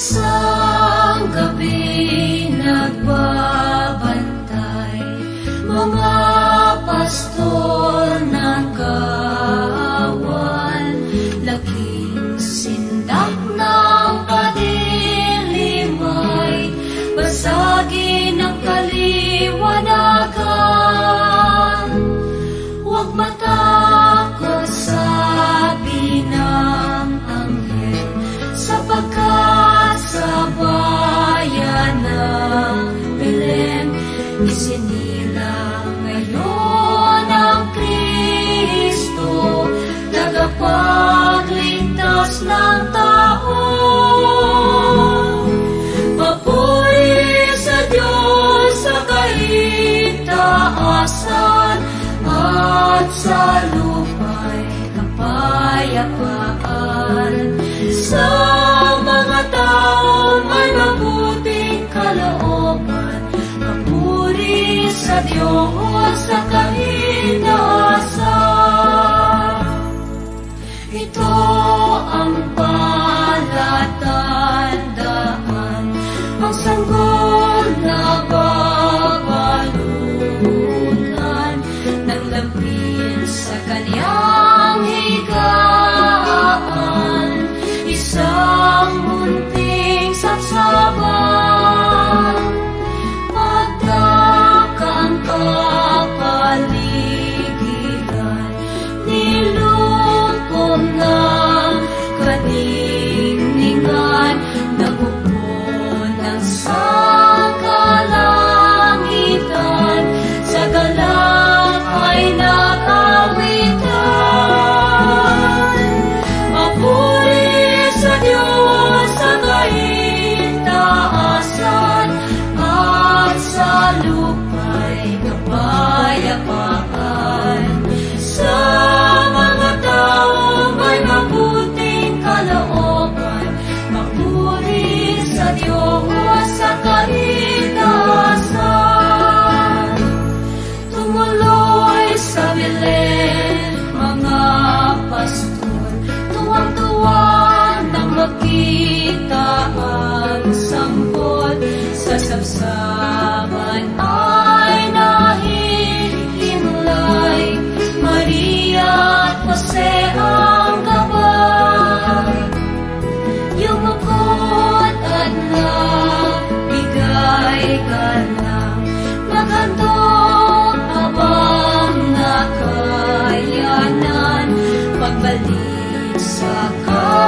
isang gabi nagbabantay mga Diyos ng tao. Papuri sa Diyos sa kaitaasan at sa lupa'y kapayapaan. Sa mga tao may mabuting kalooban, papuri sa Diyos sa kaitaasan ang palatandaan, ang sanggol na pagbalik sa kanya.